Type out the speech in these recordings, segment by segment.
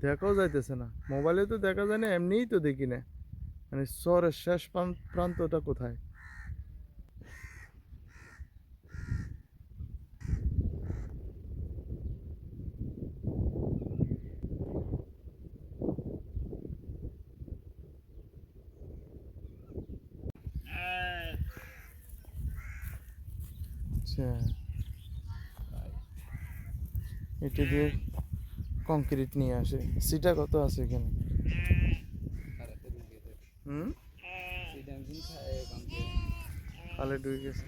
দেখাও যাইতেছে না। মোবাইলে তো দেখা যায় না, এমনিই তো দেখি না। মানে শহরের শেষ প্রান- প্রান্তটা কোথায়? আচ্ছা। এটা দিয়ে কংক্রিট নিয়ে আসে। সিটা কত আছে এখানে? হুম? খালে ঢুকে গেছে।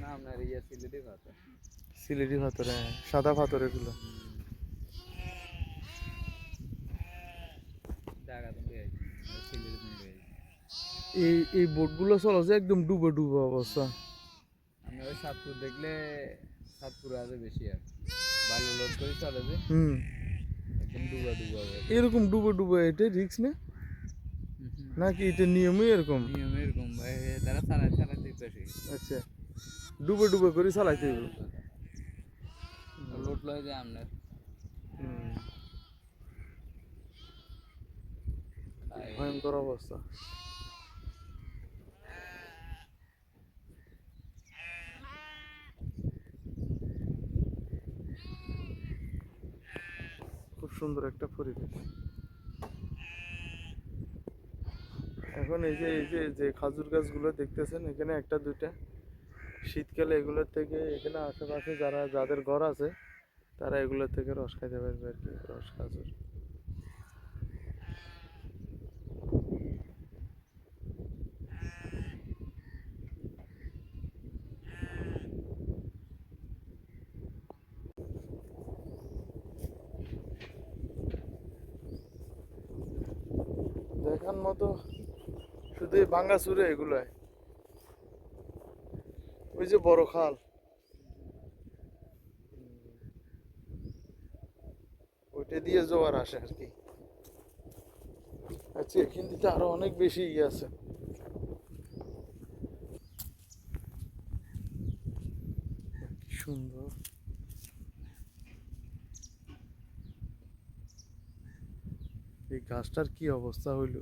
সিলেটি পাথরে হ্যাঁ, সাদা পাথর এগুলো। এই এই বোটগুলো চলছে একদম ডুবে ডুবে অবস্থা। আমি ওই সাতপুর দেখলে সাতপুর আছে বেশি আর ভালো লোড করে চলে যে। হুম একদম ডুবা ডুবা হবে এরকম ডুবে ডুবে এটা রিক্স না? নাকি এটা নিয়মই এরকম? নিয়ম এরকম ভাই তারা চালায় দিতেছি আচ্ছা। ডুবে ডুবে করে চালাইতে হইব। লোড লয় যায় আপনার। ভয়ঙ্কর অবস্থা। সুন্দর একটা পরিবেশ। এখন এই যে এই যে যে খাজুর গাছগুলো দেখতেছেন, এখানে একটা, দুইটা। শীতকালে এগুলোর থেকে এখানে আশেপাশে যারা, যাদের ঘর আছে, তারা এগুলোর থেকে রস খাইতে পারবে আর কি, রস, খাজুর। দেখার মতো। শুধু ভাঙ্গা চুরে এগুলোয় ওই যে বড় খাল। ওইটা দিয়ে জোয়ার আসে আর কি। আচ্ছা এখান থেকে আরও অনেক বেশি ইয়ে আছে। সুন্দর। এই গাছটার কি অবস্থা হইল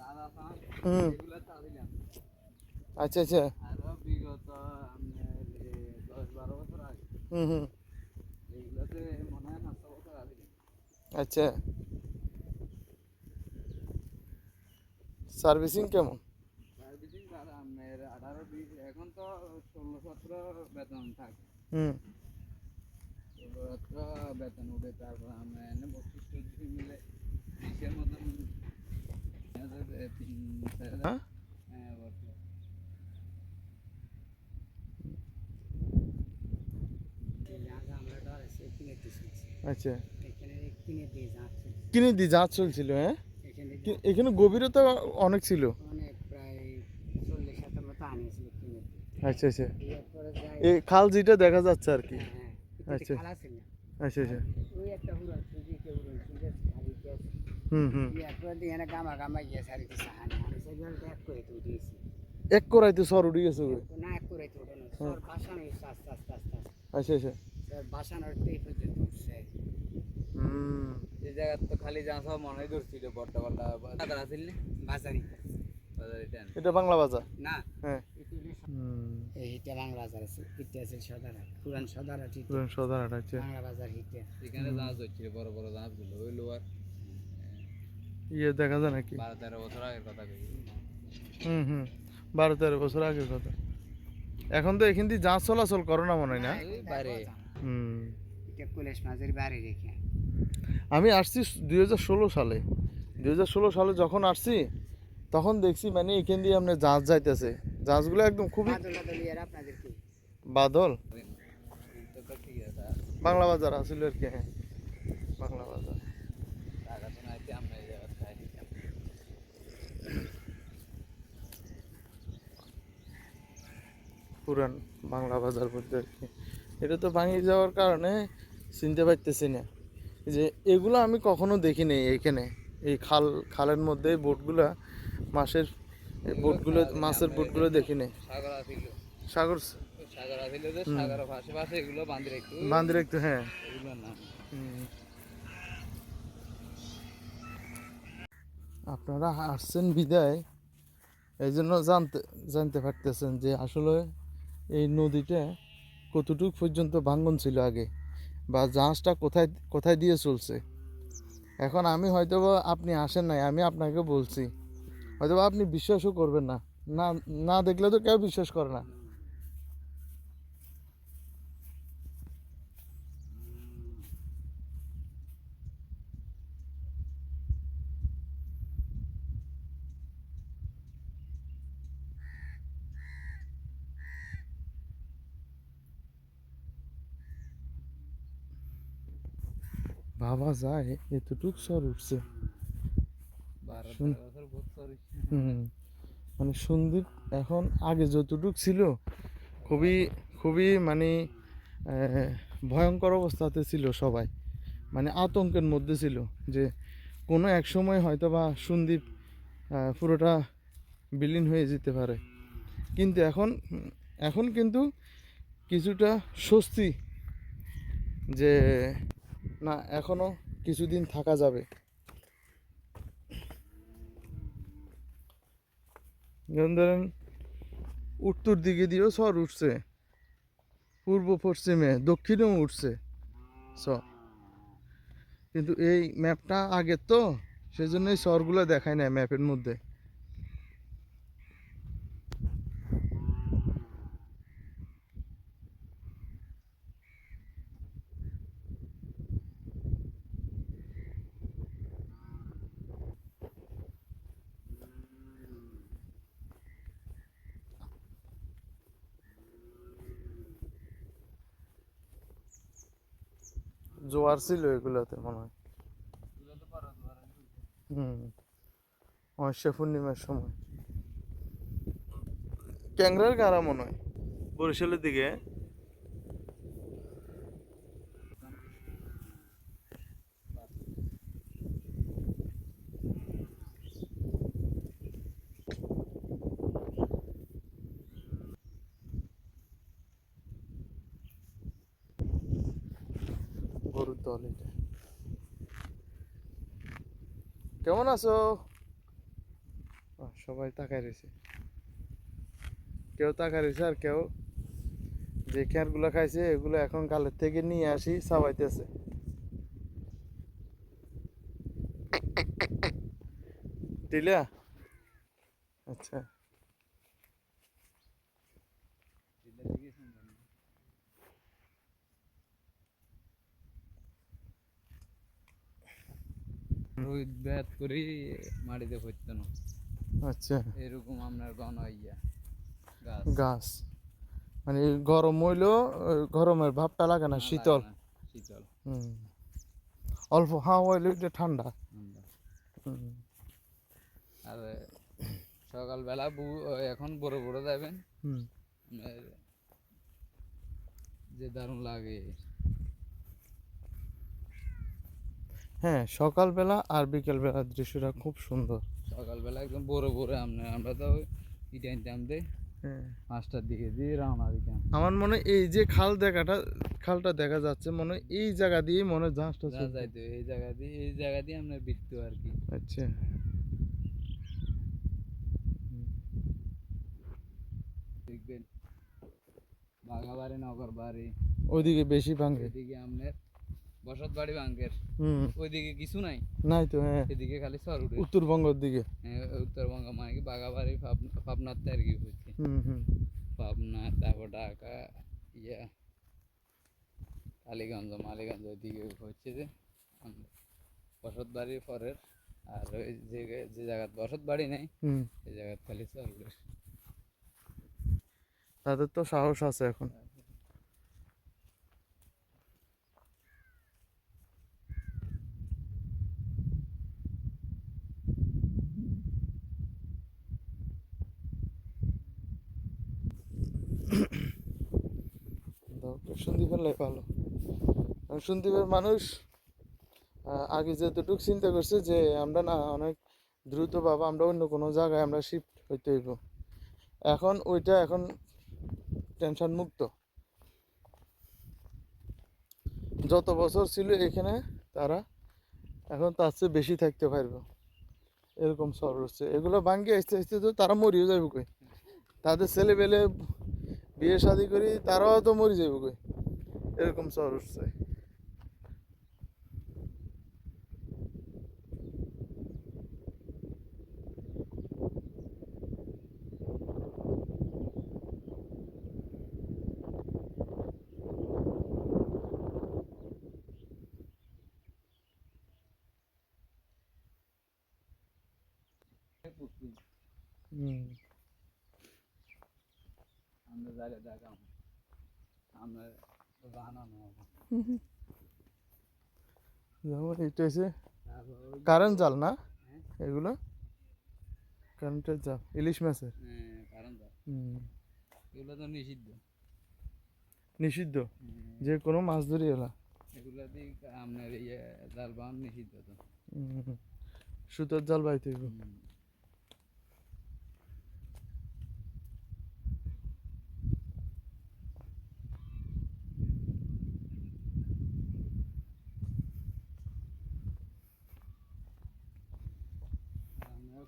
রাধা পান হুম এগুলো চালিলাম আচ্ছা আচ্ছা আরও বিগত আপনার এ দশ বারো বছর আগে হুম হুম এইগুলোতে মনে হয় পাঁচশো বছর আগে আচ্ছা সার্ভিসিং কেমন সার্ভিসিং আর আপনার আঠারো বিশ এখন তো ষোলো সতেরো বেতন থাকে হুম ষোলো সতেরো বেতন উঠে তারপর আমরা এনে বত্রিশ টত্রিশ মিলে বিশের মতন এ, তিন চার হাজার- হ্যাঁ হ্যাঁ বত্রিশ। আচ্ছা। এখানে কিনে দিয়ে জাহাজ চলছিল হ্যাঁ? এখানে গভীরতা অনেক ছিল? আচ্ছা আচ্ছা। এই খাল যেটা দেখা যাচ্ছে আর কি। হ্যাঁ হ্যাঁ। আচ্ছা। আচ্ছা আচ্ছা। এক করাইতে সর উঠে গেছে গো। না এক করে তো ওঠানো সর বাসানো আস্তে আস্তে আস্তে আস্তে। আচ্ছা আচ্ছা। সর বাসানোর তো পর্যন্ত উঠছে হুম। যে জায়গা তো খালি যা সব মনে ধরছিল বাজার আছিল বাজারি এটা এটা বাংলা বাজার? না। হ্যাঁ। হিটে বাংলা বাজার আছে। হিটে আছে সদারা পুরান সদারা ঠিক পুরান সদারহাট আছে বাংলা বাজার হিটে। এখানে জাহাজ হচ্ছিল বড় বড় জাহাজগুলো ওই লোয়ার। ইয়ে দেখা যায় নাকি? বারো তেরো বছর আগের কথা হুম হুম। বারো তেরো বছর আগের কথা। এখন তো এখান দিয়ে জাহাজ চলাচল করে না মনে হয় না? হুম। আমি আসছি দুই হাজার ষোলো সালে। দুই হাজার ষোলো সালে যখন আসছি তখন দেখছি মানে এখান দিয়ে আপনার জাহাজ যাইতেছে। জাহাজগুলো একদম খুবই বাদল বাদল ইয়ার আপনাদের কি? বাদল? তো তো ঠিক আছে বাংলা বাজার আসলে আর কি হ্যাঁ বাংলা বাজার টাকা তো নাই আমরা এই জায়গা খাই পুরান বাংলা বাজার বলতে আর কি। এটা তো ভাঙিয়ে যাওয়ার কারণে চিনতে পারতেছি না। যে এগুলো আমি কখনো দেখিনি এখানে। এই খাল খালের মধ্যে বোটগুলা মাছের বোটগুলো মাছের বোটগুলো সাগর আছিল। সাগর? রাখতো। একটু হ্যাঁ। আপনারা আসছেন বিদায়। এই জন্য জানতে জানতে পারতেছেন যে আসলে এই নদীটা কতটুক পর্যন্ত ভাঙ্গন ছিল আগে? বা জাহাজটা কোথায় কোথায় দিয়ে চলছে? এখন আমি হয়তো আপনি আসেন নাই, আমি আপনাকে বলছি। হয়তো আপনি বিশ্বাসও করবেন না। না না দেখলে তো কেউ বিশ্বাস করে না। ভাবা যায় এতটুক সর উঠছে। মানে সন্দীপ এখন আগে যতটুক ছিল খুবই খুবই মানে ভয়ঙ্কর অবস্থাতে ছিল সবাই। মানে আতঙ্কের মধ্যে ছিল যে কোনো এক সময় হয়তো বা সন্দীপ পুরোটা বিলীন হয়ে যেতে পারে। কিন্তু এখন এখন কিন্তু কিছুটা স্বস্তি যে না, এখনও কিছুদিন থাকা যাবে। যেমন ধরেন, উত্তর দিকে দিয়েও সর উঠছে। পূর্ব পশ্চিমে, দক্ষিণেও উঠছে সর। কিন্তু এই ম্যাপটা আগের তো সেই জন্য এই সরগুলো দেখায় না ম্যাপের মধ্যে। জোয়ার ছিল এগুলোতে মনে হয়। অমাবস্যা পূর্ণিমার সময়। ক্যাংরার গাড়া মনে হয়। বরিশালের দিকে? কেমন আছো? সবাই তাকায় রয়েছে। কেউ তাকায় রয়েছে আর কেউ যে খেয়ারগুলো খাইছে, এগুলো এখন কালের থেকে নিয়ে আসি, সাবাইতেছে। টিলা? আচ্ছা। রোহিত ব্যাট করি মাটিতে পড়তো না আচ্ছা। এরকম আপনার গণ ইয়া গাছ। মানে গরম হইলেও গরমের ভাবটা লাগে না শীতল। শীতল। হুম। অল্প হাওয়া হইলে এটা ঠান্ডা। ঠান্ডা। আর সকালবেলা এখন বড় বড় যাবেন। হুম। যে দারুণ লাগে। হ্যাঁ সকালবেলা আর বিকেলবেলার দৃশ্যটা খুব সুন্দর। সকালবেলা একদম বড় বড় আমরা আমরা তো ইটা আনতাম দে হ্যাঁ। পাঁচটার দিকে দিয়ে রওনা দিতাম। আমার মনে এই যে খাল দেখাটা খালটা দেখা যাচ্ছে মনে হয় এই জায়গা দিয়ে মনে জাহাজটা। যাইতো এই জায়গা দিয়ে এই জায়গা দিয়ে আমরা বিরতো আর কি। আচ্ছা। দেখবেন বাঘাবাড়ি নগর বাড়ি ওইদিকে বেশি ভাঙে। এদিকে আপনার বসত বাড়ি বাঙ্কের। ওইদিকে কিছু নাই? নাই তো হ্যাঁ। এদিকে খালি সর উঠে। উত্তরবঙ্গের দিকে। উত্তরবঙ্গ মানে কি পাবনাতে আর কি হচ্ছে। হুম হুম। পাবনা তারপর ঢাকা ইয়া কালীগঞ্জ মালীগঞ্জ ওইদিকে হচ্ছে যে বসত বাড়ির পরের। আর ওই যে যে জায়গায় বসত বাড়ি নেই হুম। সেই জায়গায় খালি সর উঠে। তাদের তো সাহস আছে এখন। লাই ভালো। কারণ মানুষ আগে যেতটুকু চিন্তা করছে যে আমরা না অনেক দ্রুত বাবা আমরা অন্য কোনো জায়গায় আমরা শিফট হইতে হইব। এখন ওইটা এখন টেনশন মুক্ত। যত বছর ছিল এখানে, তারা এখন তার চেয়ে বেশি থাকতে পারবে। এরকম সর হচ্ছে। এগুলো ভাঙ্গি আসতে আসতে তো তারা মরিও যাবে কই? তাদের ছেলে পেলে বিয়ে শাদি করি তারাও তো মরে যাবে কই? এরকম সর উঠছে পুকুর হুম আমরা যারে দেখাম আমরা বানানো যেমন এটা হচ্ছে কারেন্ট জাল না। এগুলো কারেন্টের জাল ইলিশ মাছের। এগুলো তো নিষিদ্ধ। নিষিদ্ধ? যে কোনো মাছ ধরি এলা। এগুলো দিয়ে আপনার ইয়ে জাল বান নিষিদ্ধ তো। সুতোর জাল বাইতে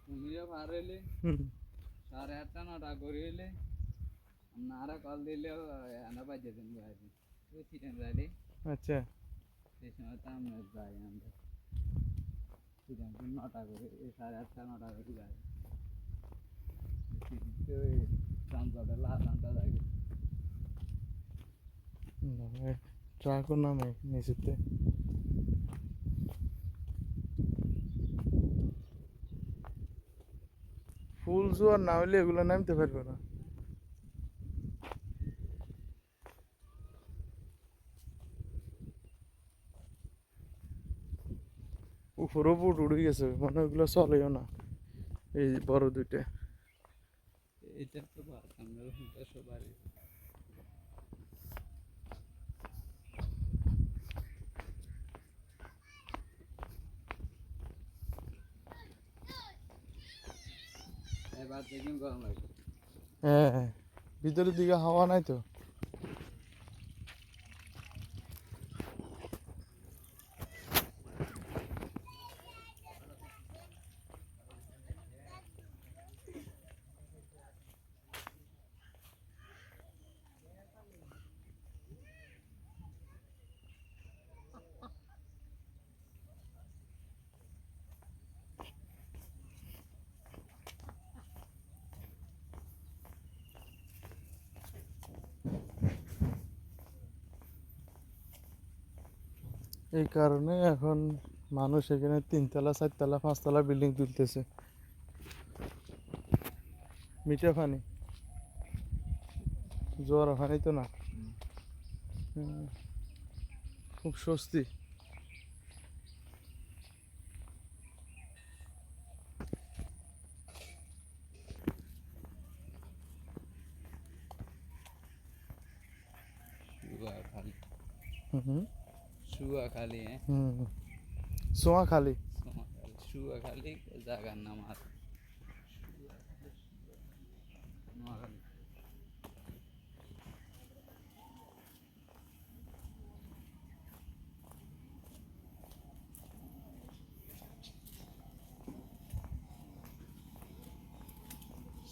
হইব হুম। আমরা কুমিরে পার হইলে হুম। সাড়ে আটটা নটা করে হইলে নারা কল দিলেও আনা বাজে দিন বাইরে ওই চিকেন রাইলে আচ্ছা সেই সময় তো আমরা যাই আমরা চিকেন নটা করে এই সাড়ে জোয়ার না হইলে এগুলো নামতে পারবে না। উপরও বুট উড়ে গেছে মানে ওগুলো চলেও না। এই বড় দুইটা। তো দেড়শো বাড়ি এবার দেখুন গরম লাগে হ্যাঁ ভিতরের দিকে হাওয়া নাই তো। এই কারণে এখন মানুষ এখানে তিনতলা, চারতলা, পাঁচতলা বিল্ডিং তুলতেছে। মিঠা পানি? জোয়ার পানি তো না। খুব স্বস্তি শুয়া খালি হুম শুয়া খালি হ্যাঁ? সোয়া খালি? শুয়া খালি জায়গার নাম আর।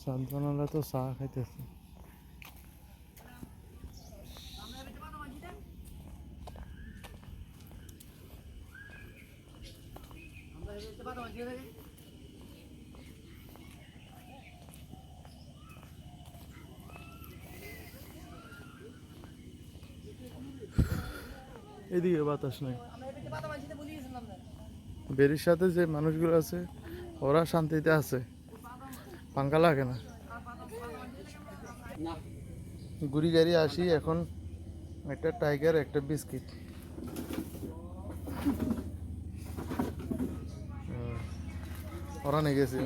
সান্তনালা তো চা খাইতেছে। এদিকে বাতাস নাই। বেরির সাথে যে মানুষগুলো আছে, ওরা শান্তিতে আছে। পাঙ্খা লাগে না। গুড়ি গাড়ি আসি এখন, একটা টাইগার, একটা বিস্কিট। ওরা নিয়ে গেছে।